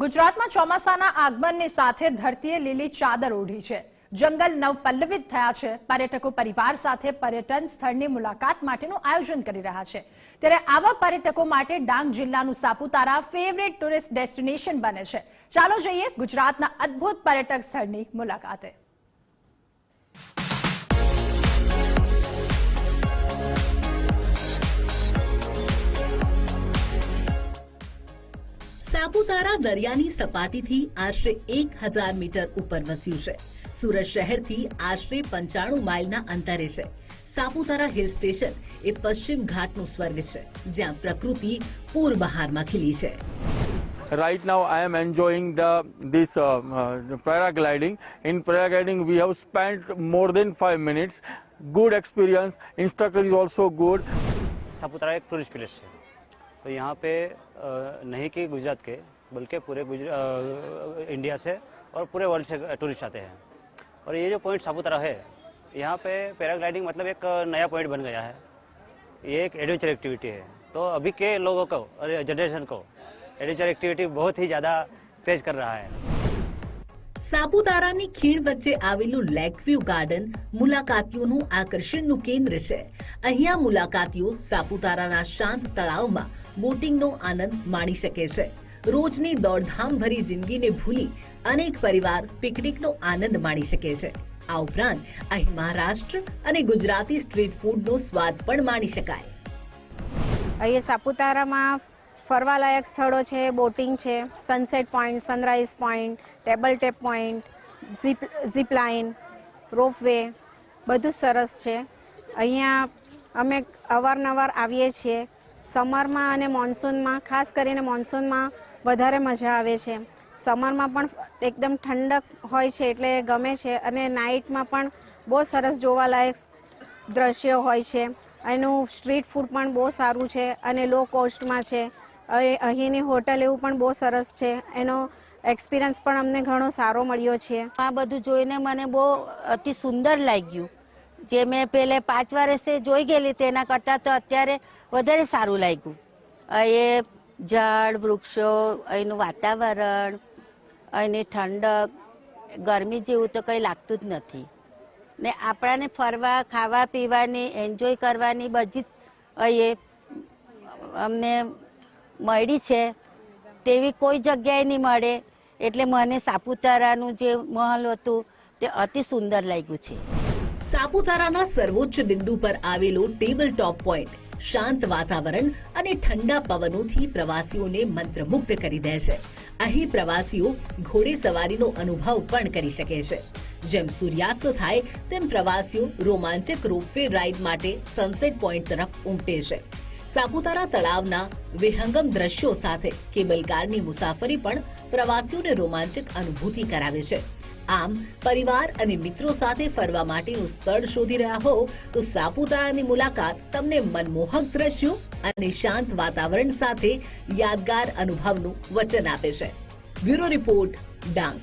ગુજરાતમાં ચોમાસાના આગમનની સાથે ધરતીએ લીલી ચાદર ઓઢી છે. જંગલ નવપલ્લવિત થયા છે. પર્યટકો પરિવાર સાથે પર્યટન સ્થળની મુલાકાત માટેનું આયોજન કરી રહ્યા છે. ત્યારે આવા પર્યટકો માટે ડાંગ જિલ્લાનું સાપુતારા ફેવરેટ ટુરિસ્ટ ડેસ્ટિનેશન બને છે. ચાલો જઈએ ગુજરાતના અદ્ભુત પર્યટક સ્થળની મુલાકાતે. સાપુતારા દરિયાની સપાટીથી આશરે એક હજાર મીટર ઉપર વસ્યું છે સુરત શહેરથી આશરે પંચાણું માઇલના અંતરે છે સાપુતારા હિલ સ્ટેશન એ પશ્ચિમ ઘાટનું સ્વર્ગ છે જ્યાં પ્રકૃતિ પૂર બહારમાં ખીલી છે right now i am enjoying the this uh, uh, paragliding in paragliding we have spent more than 5 minutes good experience instructor is also good Saputara એક ટુરિસ્ટ પ્લેસ છે तो यहाँ पे नहीं कि गुजरात के, बल्कि पूरे गुजरात इंडिया से और पूरे वर्ल्ड से टूरिस्ट आते हैं। और ये जो पॉइंट सापुतारा है, यहाँ पे पैराग्लाइडिंग मतलब एक नया पॉइंट बन गया है। ये एक एडवेंचर एक्टिविटी है। तो अभी के लोगों को और जनरेशन को एडवेंचर एक्टिविटी बहुत ही ज़्यादा क्रेज कर रहा है। સાપુતારાની ખીણ વચ્ચે આવેલું લેકવ્યુ ગાર્ડન મુલાકાતીઓનું આકર્ષણનું કેન્દ્ર છે. અહીંયા મુલાકાતીઓ સાપુતારાના શાંત તળાવમાં બોટિંગનો આનંદ માણી શકે છે. રોજની દોડધામભરી જિંદગીને ભૂલી અનેક પરિવાર પિકનિકનો આનંદ માણી શકે છે. આ ઉપરાંત અહીં મહારાષ્ટ્ર અને ગુજરાતી સ્ટ્રીટ ફૂડનો સ્વાદ પણ માણી શકાય. અહીંયા સાપુતારામાં ફરવાલાયક સ્થળો છે, બોટિંગ છે sunset point sunrise point table top point zip zip ropeway બધું જ સરસ છે. અહીંયા અમે અવારનવાર આવીએ છીએ. સમરમાં અને મોન્સૂનમાં ખાસ કરીને મોન્સૂનમાં વધારે મજા આવે છે. સમરમાં પણ એકદમ ઠંડક હોય છે એટલે ગમે છે અને નાઇટમાં પણ બહુ સરસ જોવાલાયક દ્રશ્યો હોય છે. એનું સ્ટ્રીટ ફૂડ પણ બહુ સારું છે અને લો કોસ્ટમાં છે. અહીંની હોટલ એવું પણ બહુ સરસ છે. એનો એક્સપિરિયન્સ પણ અમને ઘણો સારો મળ્યો છે. આ બધું જોઈને મને બહુ અતિ સુંદર લાગ્યું. જે મેં પહેલે પાંચ વર્ષે જોઈ ગયેલી તેના કરતાં તો અત્યારે વધારે સારું લાગ્યું. એ ઝાડ, વૃક્ષો, અહીંનું વાતાવરણ, અહીંની ઠંડક, ગરમી જેવું તો કંઈ લાગતું જ નથી. ને આપણાને ફરવા, ખાવા, પીવાની એન્જોય કરવાની બધી અહીં અમને મળી છે, તેવી કોઈ જગ્યાએ નહીં મળે. એટલે મને સાપુતારાનું જે મહલ હતું, તે અતિ સુંદર લાગ્યું છે. સાપુતારાના સર્વોચ્ચ બિંદુ પર આવેલો ટેબલ ટોપ પોઈન્ટ શાંત વાતાવરણ અને ઠંડા પવનોથી પ્રવાસીઓને મંત્રમુગ્ધ કરી દે છે. અહીં પ્રવાસીઓ ઘોડે સવારીનો અનુભવ પણ કરી શકે છે. જેમ સૂર્યાસ્ત થાય, તેમ પ્રવાસીઓ રોમાંચક રોપવે રાઇડ માટે સનસેટ પોઈન્ટ તરફ ઉમટે છે. સાપુતારા તળાવના વિહંગમ દ્રશ્યો સાથે કેબલ કારની મુસાફરી પણ પ્રવાસીઓને રોમાંચક અનુભૂતિ કરાવે છે. આમ, પરિવાર અને મિત્રો સાથે ફરવા માટેનું સ્થળ શોધી રહ્યા હો તો સાપુતારાની મુલાકાત તમને મનમોહક દ્રશ્યો અને શાંત વાતાવરણ સાથે યાદગાર અનુભવનું વચન આપે છે. Bureau report Dang.